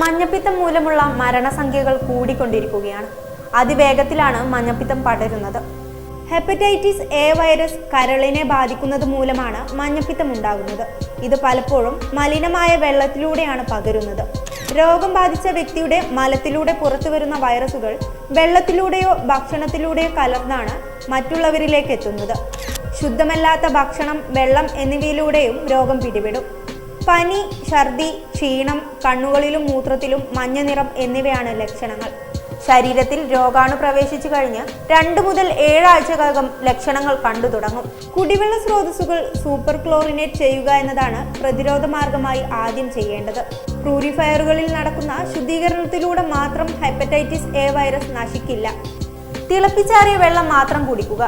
മഞ്ഞപ്പിത്തം മൂലമുള്ള മരണസംഖ്യകൾ കൂടിക്കൊണ്ടിരിക്കുകയാണ്. അതിവേഗത്തിലാണ് മഞ്ഞപ്പിത്തം പടരുന്നത്. ഹെപ്പറ്റൈറ്റിസ് എ വൈറസ് കരളിനെ ബാധിക്കുന്നത് മൂലമാണ് മഞ്ഞപ്പിത്തം ഉണ്ടാകുന്നത്. ഇത് പലപ്പോഴും മലിനമായ വെള്ളത്തിലൂടെയാണ് പകരുന്നത്. രോഗം ബാധിച്ച വ്യക്തിയുടെ മലത്തിലൂടെ പുറത്തു വരുന്ന വൈറസുകൾ വെള്ളത്തിലൂടെയോ ഭക്ഷണത്തിലൂടെയോ കലർന്നാണ് മറ്റുള്ളവരിലേക്ക് എത്തുന്നത്. ശുദ്ധമല്ലാത്ത ഭക്ഷണം വെള്ളം എന്നിവയിലൂടെയും രോഗം പിടിപെടും. പനി ഛർദി ക്ഷീണം കണ്ണുകളിലും മൂത്രത്തിലും മഞ്ഞ നിറം എന്നിവയാണ് ലക്ഷണങ്ങൾ. ശരീരത്തിൽ രോഗാണു പ്രവേശിച്ചു കഴിഞ്ഞ് രണ്ട് മുതൽ ഏഴാഴ്ചകൾക്കും ലക്ഷണങ്ങൾ കണ്ടു തുടങ്ങും. കുടിവെള്ള സ്രോതസ്സുകൾ സൂപ്പർ ക്ലോറിനേറ്റ് ചെയ്യുക എന്നതാണ് പ്രതിരോധ മാർഗമായി ആദ്യം ചെയ്യേണ്ടത്. പ്യൂരിഫയറുകളിൽ നടക്കുന്ന ശുദ്ധീകരണത്തിലൂടെ മാത്രം ഹെപ്പറ്റൈറ്റിസ് എ വൈറസ് നശിക്കില്ല. തിളപ്പിച്ചാറിയ വെള്ളം മാത്രം കുടിക്കുക.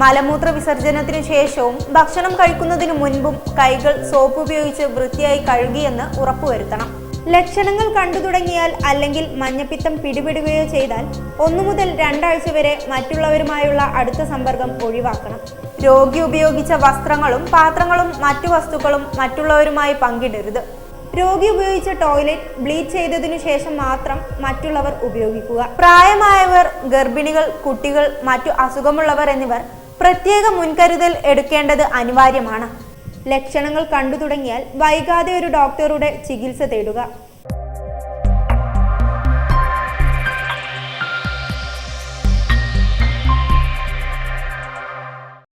മലമൂത്ര വിസർജനത്തിനു ശേഷവും ഭക്ഷണം കഴിക്കുന്നതിനു മുൻപും കൈകൾ സോപ്പ് ഉപയോഗിച്ച് വൃത്തിയായി കഴുകിയെന്ന് ഉറപ്പുവരുത്തണം. ലക്ഷണങ്ങൾ കണ്ടു തുടങ്ങിയാൽ അല്ലെങ്കിൽ മഞ്ഞപ്പിത്തം പിടിപെടുകയോ ചെയ്താൽ ഒന്നു മുതൽ രണ്ടാഴ്ച വരെ മറ്റുള്ളവരുമായുള്ള അടുത്ത സമ്പർക്കം ഒഴിവാക്കണം. രോഗി ഉപയോഗിച്ച വസ്ത്രങ്ങളും പാത്രങ്ങളും മറ്റു വസ്തുക്കളും മറ്റുള്ളവരുമായി പങ്കിടരുത്. രോഗി ഉപയോഗിച്ച ടോയ്ലറ്റ് ബ്ലീച്ച് ചെയ്തതിനു ശേഷം മാത്രം മറ്റുള്ളവർ ഉപയോഗിക്കുക. പ്രായമായവർ ഗർഭിണികൾ കുട്ടികൾ മറ്റു അസുഖമുള്ളവർ എന്നിവർ പ്രത്യേക മുൻകരുതൽ എടുക്കേണ്ടത് അനിവാര്യമാണ്. ലക്ഷണങ്ങൾ കണ്ടു തുടങ്ങിയാൽ വൈകാതെ ഒരു ഡോക്ടറുടെ ചികിത്സ തേടുക.